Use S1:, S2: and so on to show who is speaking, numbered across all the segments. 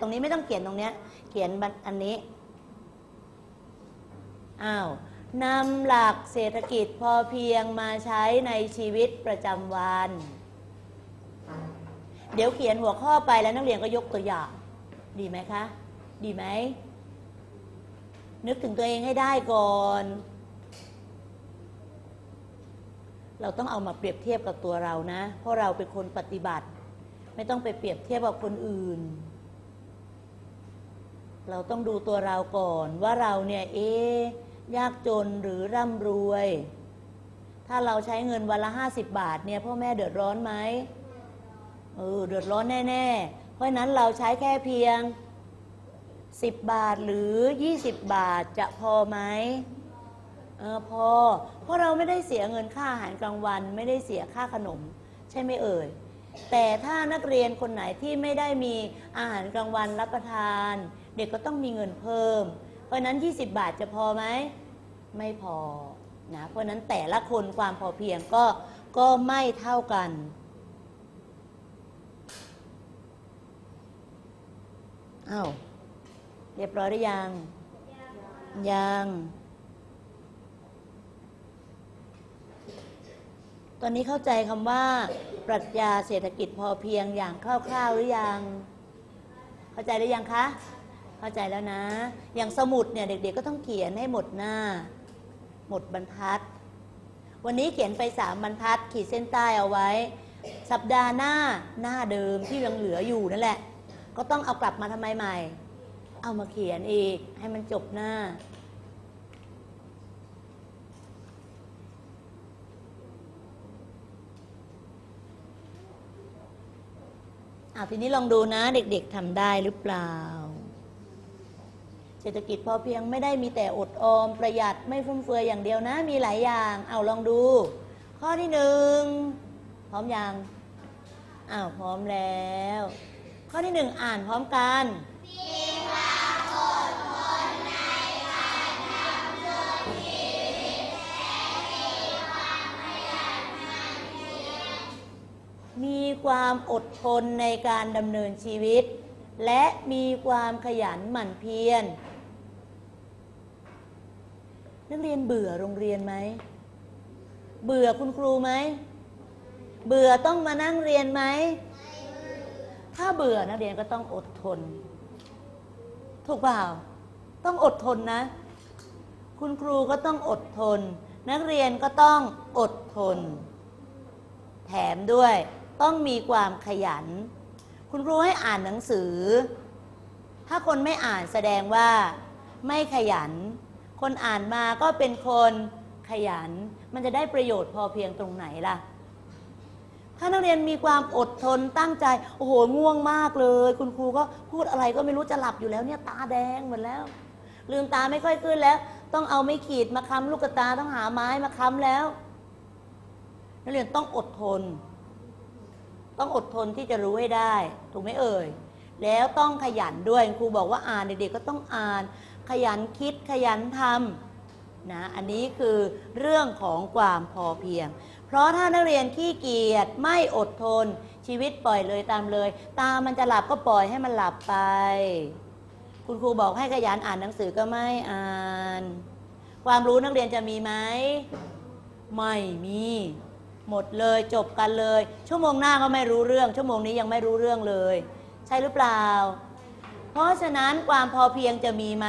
S1: ตรงนี้ไม่ต้องเขียนตรงเนี้ย เขียนอันนี้ อ้าวนำหลักเศรษฐกิจพอเพียงมาใช้ในชีวิตประจำวัน เดี๋ยวเขียนหัวข้อไปแล้วนักเรียนก็ยกตัวอย่าง ดีไหมคะ ดีไหม นึกถึงตัวเองให้ได้ก่อนเราต้องเอามาเปรียบเทียบกับตัวเรานะ เพราะเราเป็นคนปฏิบัติ ไม่ต้องไปเปรียบเทียบกับคนอื่น เราต้องดูตัวเราก่อนว่าเราเนี่ยเอ๊ะยากจนหรือร่ำรวย ถ้าเราใช้เงินวันละห้าสิบบาทเนี่ยพ่อแม่เดือดร้อนไหมเออเดือดร้อนแน่ ๆ เพราะนั้นเราใช้แค่เพียง10บบาทหรือ20บาทจะพอไหมเออพอ เพราะเราไม่ได้เสียเงินค่าอาหารกลางวัน ไม่ได้เสียค่าขนม ใช่ไหมเอ่ย แต่ถ้านักเรียนคนไหนที่ไม่ได้มีอาหารกลางวันรับประทาน เด็กก็ต้องมีเงินเพิ่ม เพราะนั้น 20 บาทจะพอไหมไม่พอนะเพราะนั้นแต่ละคนความพอเพียงก็ก็ไม่เท่ากัน อ้าวเรียบร้อยหรือยัง ยัง ตอนนี้เข้าใจคำว่า ปรัชญาเศรษฐกิจพอเพียงอย่างคร่าวๆหรือยัง เข้าใจหรือยังคะ เข้าใจแล้วนะ อย่างสมุดเนี่ยเด็กๆก็ต้องเขียนให้หมดหน้า หมดบรรทัด วันนี้เขียนไปสามบรรทัด ขีดเส้นใต้เอาไว้ สัปดาห์หน้าหน้าเดิมที่ยังเหลืออยู่นั่นแหละ ก็ต้องเอากลับมาทำไมใหม่ เอามาเขียนอีกให้มันจบหน้าอาทีนี้ลองดูนะเด็กๆทำได้หรือเปล่า เศรษฐกิจพอเพียงไม่ได้มีแต่อดออมประหยัดไม่ฟุ่มเฟือยอย่างเดียวนะ มีหลายอย่าง เอาลองดู ข้อที่หนึ่งพร้อมยังอ้าวพร้อมแล้ว ข้อที่หนึ่งอ่านพร้อมกันมีความอดทนในการดำเนินชีวิต และมีความขยันหมั่นเพียร นักเรียนเบื่อโรงเรียนไหม เบื่อคุณครูไหม เบื่อต้องมานั่งเรียนไหม ถ้าเบื่อนักเรียนก็ต้องอดทน ถูกเปล่า ต้องอดทนนะ คุณครูก็ต้องอดทน นักเรียนก็ต้องอดทน แถมด้วยต้องมีความขยัน คุณครูให้อ่านหนังสือ ถ้าคนไม่อ่านแสดงว่าไม่ขยัน คนอ่านมาก็เป็นคนขยัน มันจะได้ประโยชน์พอเพียงตรงไหนล่ะ ถ้านักเรียนมีความอดทนตั้งใจ โอ้โห ง่วงมากเลย คุณครูก็พูดอะไรก็ไม่รู้จะหลับอยู่แล้วเนี่ยตาแดงหมดแล้ว ลืมตาไม่ค่อยขึ้นแล้ว ต้องเอาไม่ขีดมาค้ำลูกตาต้องหาไม้มาค้ำแล้ว นักเรียนต้องอดทน ต้องอดทนที่จะรู้ให้ได้ ถูกไหมเอ่ย แล้วต้องขยันด้วยครูบอกว่าอ่านเด็กๆก็ต้องอ่าน ขยันคิดขยันทำนะอันนี้คือเรื่องของความพอเพียง เพราะถ้านักเรียนขี้เกียจไม่อดทนชีวิตปล่อยเลยตามเลย ตามันจะหลับก็ปล่อยให้มันหลับไป คุณครูบอกให้ขยันอ่านหนังสือก็ไม่อ่าน ความรู้นักเรียนจะมีไหมไม่มี หมดเลยจบกันเลย ชั่วโมงหน้าก็ไม่รู้เรื่อง ชั่วโมงนี้ยังไม่รู้เรื่องเลย ใช่หรือเปล่า เพราะฉะนั้นความพอเพียงจะมีไหม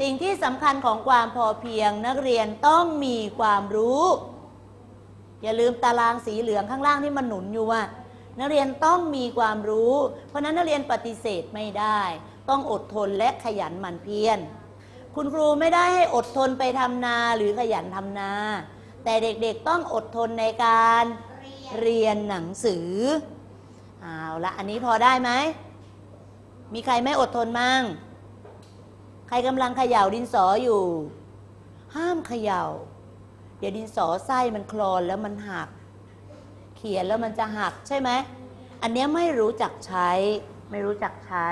S1: สิ่งที่สำคัญของความพอเพียงนักเรียนต้องมีความรู้ อย่าลืมตารางสีเหลืองข้างล่างที่มันหนุนอยู่ว่านักเรียนต้องมีความรู้ เพราะฉะนั้นนักเรียนปฏิเสธไม่ได้ ต้องอดทนและขยันหมั่นเพียรคุณครูไม่ได้ให้อดทนไปทำนาหรือขยันทำนา แต่เด็กๆต้องอดทนในการเรียนหนังสือเอาละอันนี้พอได้ไหม มีใครไม่อดทนมั่ง ใครกำลังเขย่าดินสออยู่ ห้ามเขย่า เดี๋ยวดินสอไส้มันคลอนแล้วมันหัก เขียนแล้วมันจะหักใช่ไหม อันเนี้ยไม่รู้จักใช้ ไม่รู้จักใช้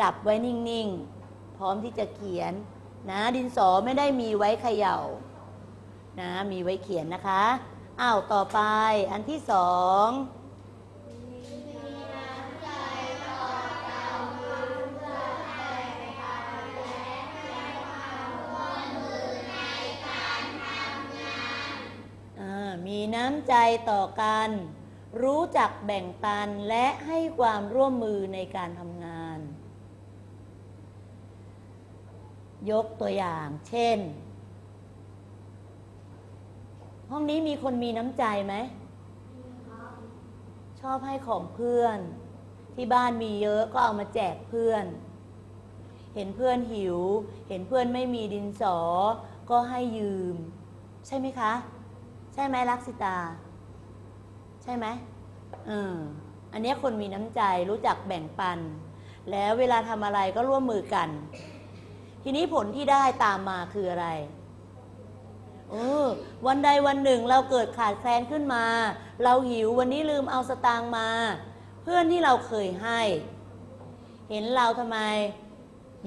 S1: จับไว้นิ่งๆ พร้อมที่จะเขียน นะดินสอไม่ได้มีไว้เขย่า นะมีไว้เขียนนะคะอ้าวต่อไปอันที่สอง
S2: มี
S1: น้ำใจต่อกัน รู้จักแบ่งปันและให้ความร่วมมือในการทำงาน ยกตัวอย่าง เช่น ห้องนี้มีคนมีน้ำใจไหม ชอบให้ของเพื่อน ที่บ้านมีเยอะก็เอามาแจกเพื่อน เห็นเพื่อนหิว เห็นเพื่อนไม่มีดินสอ ก็ให้ยืม ใช่ไหมคะ ใช่ไหมลักษิตา ใช่ไหมเอออันนี้คนมีน้ำใจรู้จักแบ่งปัน แล้วเวลาทำอะไรก็ร่วมมือกัน ทีนี้ผลที่ได้ตามมาคืออะไร วันใดวันหนึ่งเราเกิดขาดแคลนขึ้นมา เราหิววันนี้ลืมเอาสตางค์มา เพื่อนที่เราเคยให้ เห็นเราทำไม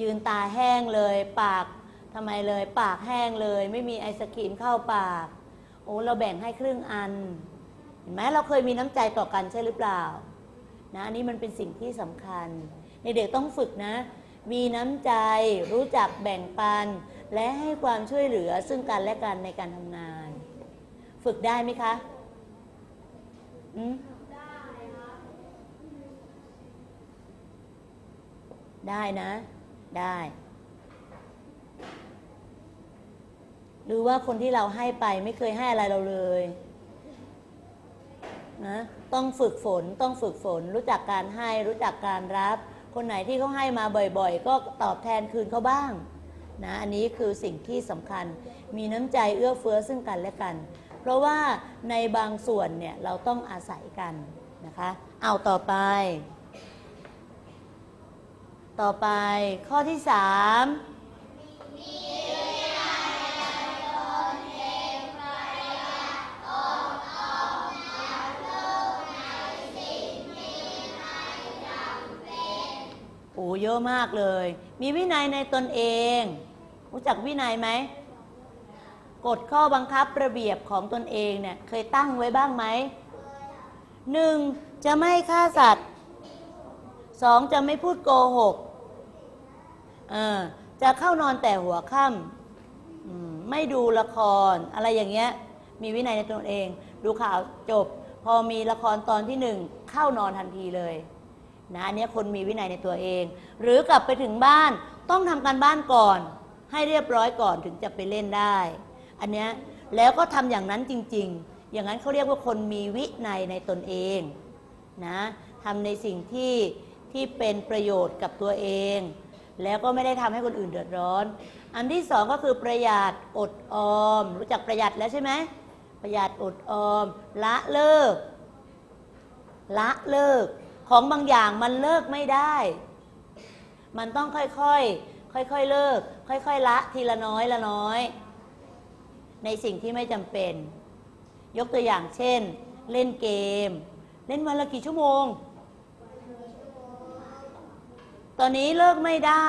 S1: ยืนตาแห้งเลย ปากทำไมเลย ปากแห้งเลย ไม่มีไอศครีมเข้าปาก โอ้เราแบ่งให้ครึ่งอัน เห็นไหมเราเคยมีน้ำใจต่อกันใช่หรือเปล่า นะอันนี้มันเป็นสิ่งที่สำคัญ ในเด็กต้องฝึกนะ มีน้ำใจรู้จักแบ่งปัน และให้ความช่วยเหลือซึ่งกันและกันในการทำงาน ฝึกได้ไหมคะอืมได้นะ ได้ หรือว่าคนที่เราให้ไปไม่เคยให้อะไรเราเลยนะต้องฝึกฝนต้องฝึกฝน รู้จักการให้รู้จักการรับ คนไหนที่เขาให้มาบ่อยๆ ก็ตอบแทนคืนเขาบ้างนะอันนี้คือสิ่งที่สำคัญ มีน้ำใจเอื้อเฟื้อซึ่งกันและกัน เพราะว่าในบางส่วนเนี่ยเราต้องอาศัยกันนะคะ เอาต่อไป ต่อไปข้อที่สามโอ้เยอะมากเลย มีวินัยในตนเอง รู้จักวินัยไหม กฎข้อบังคับระเบียบของตนเองเนี่ยเคยตั้งไว้บ้างไหมหนึ่งจะไม่ฆ่าสัตว์สองจะไม่พูดโกหกเออจะเข้านอนแต่หัวค่ำไม่ดูละคร อะไรอย่างเงี้ย มีวินัยในตนเอง ดูข่าวจบ พอมีละครตอนที่หนึ่งเข้านอนทันทีเลยนะอันนี้คนมีวินัยในตัวเอง หรือกลับไปถึงบ้านต้องทำการบ้านก่อน ให้เรียบร้อยก่อนถึงจะไปเล่นได้ อันเนี้ยแล้วก็ทำอย่างนั้นจริง ๆ อย่างนั้นเขาเรียกว่าคนมีวินัยในตนเองนะทำในสิ่งที่ที่เป็นประโยชน์กับตัวเอง แล้วก็ไม่ได้ทำให้คนอื่นเดือดร้อน อันที่สองก็คือประหยัดอดออม รู้จักประหยัดแล้วใช่ไหมประหยัดอดออม ละเลิก ละเลิก ของบางอย่างมันเลิกไม่ได้ มันต้องค่อยๆค่อยๆเลิก ค่อยๆละทีละน้อยละน้อย ในสิ่งที่ไม่จำเป็น ยกตัวอย่างเช่น เล่นเกม เล่นวันละกี่ชั่วโมง ตอนนี้เลิกไม่ได้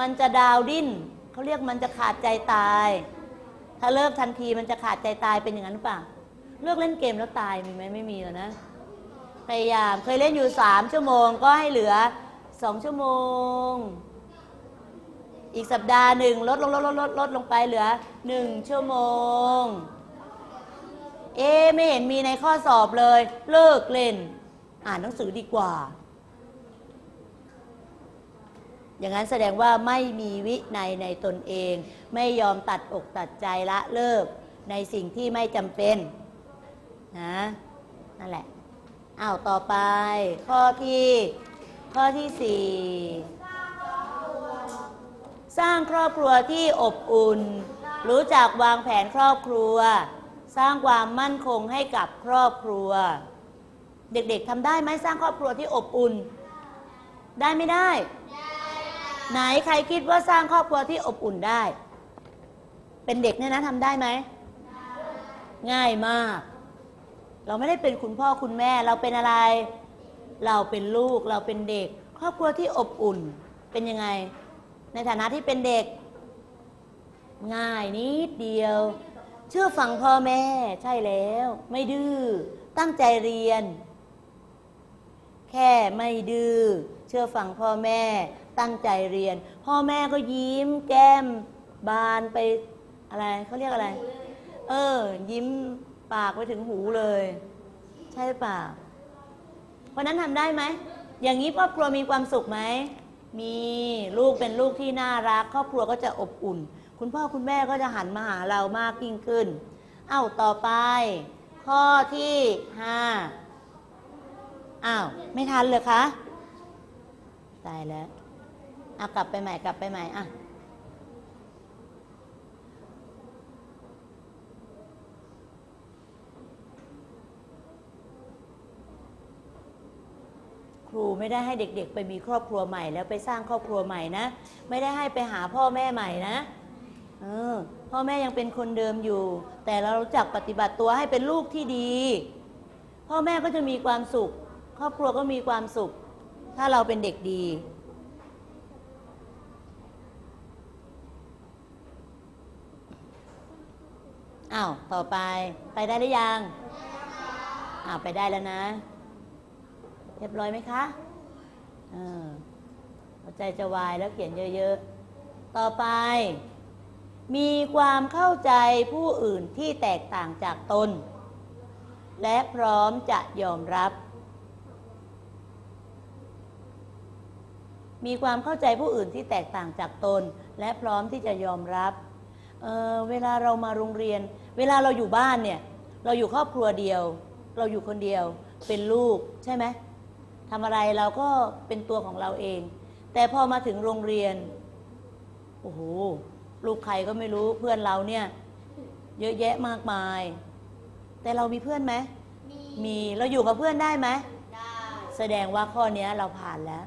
S1: มันจะดาวดิ้นเขาเรียกมันจะขาดใจตาย ถ้าเลิกทันทีมันจะขาดใจตายเป็นอย่างนั้นหรือเปล่าเลิกเล่นเกมแล้วตายมีไหมไม่มีแล้วนะพยายามเคยเล่นอยู่สามชั่วโมงก็ให้เหลือสองชั่วโมง อีกสัปดาห์หนึ่งลดลงลดลดลดลดลงไปเหลือหนึ่งชั่วโมง เอ๊ไม่เห็นมีในข้อสอบเลย เลิกเล่น อ่านหนังสือดีกว่า อย่างนั้นแสดงว่าไม่มีวินัยในตนเอง ไม่ยอมตัดอกตัดใจละเลิกในสิ่งที่ไม่จำเป็นนะนั่นแหละอ้าวต่อไป ข้อที่ข้อที่สี่ สร้างครอบครัวที่อบอุ่น รู้จักวางแผนครอบครัว สร้างความมั่นคงให้กับครอบครัว เด็กๆทำได้ไหมสร้างครอบครัวที่อบอุ่น ได้ไม่ได้ ไหนใครคิดว่าสร้างครอบครัวที่อบอุ่นได้ เป็นเด็กเนี่ยนะทำได้ไหม ง่ายมาก เราไม่ได้เป็นคุณพ่อคุณแม่ เราเป็นอะไร เราเป็นลูก เราเป็นเด็ก ครอบครัวที่อบอุ่น เป็นยังไง ในฐานะที่เป็นเด็ก ง่ายนิดเดียว เชื่อฟังพ่อแม่ใช่แล้ว ไม่ดื้อตั้งใจเรียน แค่ไม่ดื้อเชื่อฟังพ่อแม่ตั้งใจเรียน พ่อแม่ก็ยิ้มแก้ม บานไปอะไรเขาเรียกอะไร เออ ยิ้มปากไปถึงหูเลย ใช่ป่ะเพราะนั้นทำได้ไหมอย่างนี้ครอบครัวมีความสุขไหม มีลูกเป็นลูกที่น่ารัก ครอบครัวก็จะอบอุ่น คุณพ่อคุณแม่ก็จะหันมาหาเรามากยิ่งขึ้น เอ้าต่อไป ข้อที่ห้าอ้าว ไม่ทันเลยคะตายแล้ว เอากลับไปใหม่กลับไปใหม่อะ รูไม่ได้ให้เด็กๆ ไปมีครอบครัวใหม่ แล้วไปสร้างครอบครัวใหม่นะ ไม่ได้ให้ไปหาพ่อแม่ใหม่นะเออพ่อแม่ยังเป็นคนเดิมอยู่ แต่เรารู้จักปฏิบัติตัวให้เป็นลูกที่ดี พ่อแม่ก็จะมีความสุข ครอบครัวก็มีความสุข ถ้าเราเป็นเด็กดีอ้าวต่อไปไปได้หรือยังอ้าวไปได้แล้วนะ เรียบร้อยไหมคะเออหัวใจจะวายแล้วเขียนเยอะๆ ต่อไป มีความเข้าใจผู้อื่นที่แตกต่างจากตน และพร้อมจะยอมรับ มีความเข้าใจผู้อื่นที่แตกต่างจากตน และพร้อมที่จะยอมรับเเวลาเรามาโรงเรียน เวลาเราอยู่บ้านเนี่ย เราอยู่ครอบครัวเดียว เราอยู่คนเดียว เป็นลูกใช่ไหม ทำอะไรเราก็เป็นตัวของเราเอง แต่พอมาถึงโรงเรียนโอ้โหลูกใครก็ไม่รู้เพื่อนเราเนี่ย เยอะแยะมากมาย แต่เรามีเพื่อนไหมมีเราอยู่กับเพื่อนได้ไหมได้แสดงว่าข้อนี้เราผ่านแล้ว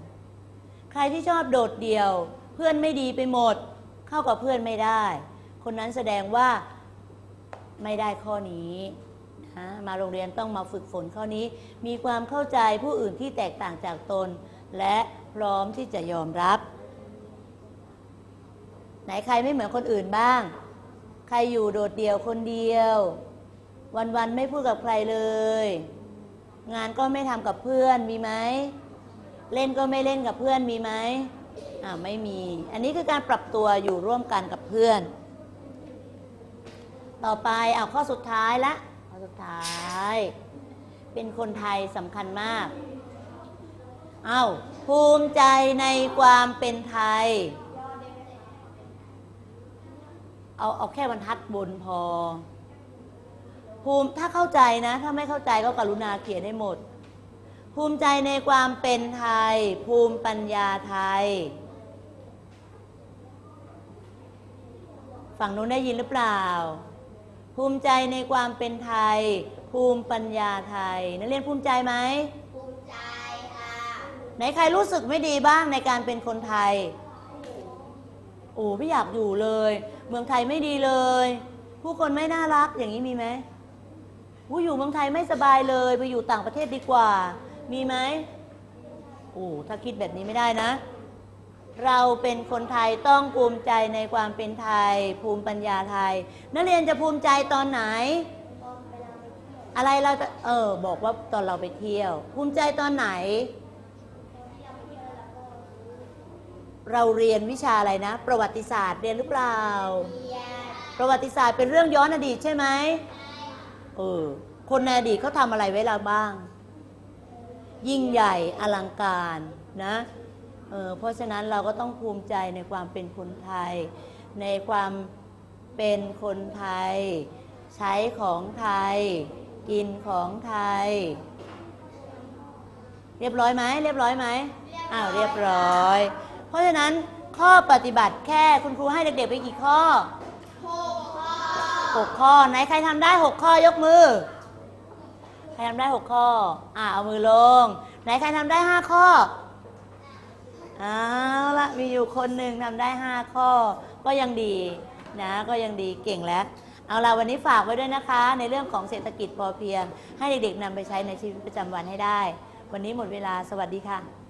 S1: ใครที่ชอบโดดเดี่ยว เพื่อนไม่ดีไปหมด เข้ากับเพื่อนไม่ได้ คนนั้นแสดงว่าไม่ได้ข้อนี้ นะมาโรงเรียนต้องมาฝึกฝนข้อนี้ มีความเข้าใจผู้อื่นที่แตกต่างจากตน และพร้อมที่จะยอมรับ ไหนใครไม่เหมือนคนอื่นบ้าง ใครอยู่โดดเดี่ยวคนเดียว วันๆไม่พูดกับใครเลย งานก็ไม่ทำกับเพื่อนมีไหมเล่นก็ไม่เล่นกับเพื่อนมีไหมอ่าไม่มี อันนี้คือการปรับตัวอยู่ร่วมกันกับเพื่อน ต่อไปเอาข้อสุดท้ายละ สุดท้าย เป็นคนไทยสำคัญมาก เอาภูมิใจในความเป็นไทย เอาเอาแค่บรรทัดบนพอ ภูมิถ้าเข้าใจนะ ถ้าไม่เข้าใจก็กรุณาเขียนให้หมด ภูมิใจในความเป็นไทย ภูมิปัญญาไทย ฝั่งนู้นได้ยินหรือเปล่า ภูมิใจในความเป็นไทย ภูมิปัญญาไทย นักเรียนภูมิใจไหม
S2: ภูมิใจค่ะ
S1: ไหนใครรู้สึกไม่ดีบ้างในการเป็นคนไทยโอ้ไม่อยากอยู่เลย เมืองไทยไม่ดีเลย ผู้คนไม่น่ารักอย่างนี้มีไหมผู้อยู่เมืองไทยไม่สบายเลยไปอยู่ต่างประเทศดีกว่า มีไหมโอ้ถ้าคิดแบบนี้ไม่ได้นะ เราเป็นคนไทยต้องภูมิใจในความเป็นไทย ภูมิปัญญาไทย นักเรียนจะภูมิใจตอนไหน อะไรเราจะเออบอกว่าตอนเราไปเที่ยว ภูมิใจตอนไหน เราเรียนวิชาอะไรนะ ประวัติศาสตร์เรียนหรือเปล่า ประวัติศาสตร์เป็นเรื่องย้อนอดีตใช่ไหมเออคนในอดีตเขาทำอะไรไว้เราบ้าง ยิ่งใหญ่อลังการนะ เออเพราะฉะนั้นเราก็ต้องภูมิใจในความเป็นคนไทย ในความเป็นคนไทย ใช้ของไทย กินของไทย เรียบร้อยไหมเรียบร้อยไหมอ้าวเรียบร้อย เพราะฉะนั้นข้อปฏิบัติแค่คุณครูให้เด็กๆไปกี่ข้อ
S2: หกข้อ
S1: หกข้อไหนใครทำได้หกข้อยกมือ ใครทำได้หกข้อ อ่าเอามือลง ไหนใครทำได้ห้าข้อ เอาละมีอยู่คนหนึ่งทำได้ห้าข้อ ก็ยังดีนะก็ยังดีเก่งแล้ว เอาละวันนี้ฝากไว้ด้วยนะคะ ในเรื่องของเศรษฐกิจพอเพียง ให้เด็กๆนำไปใช้ในชีวิตประจำวันให้ได้ วันนี้หมดเวลาสวัสดีค่ะ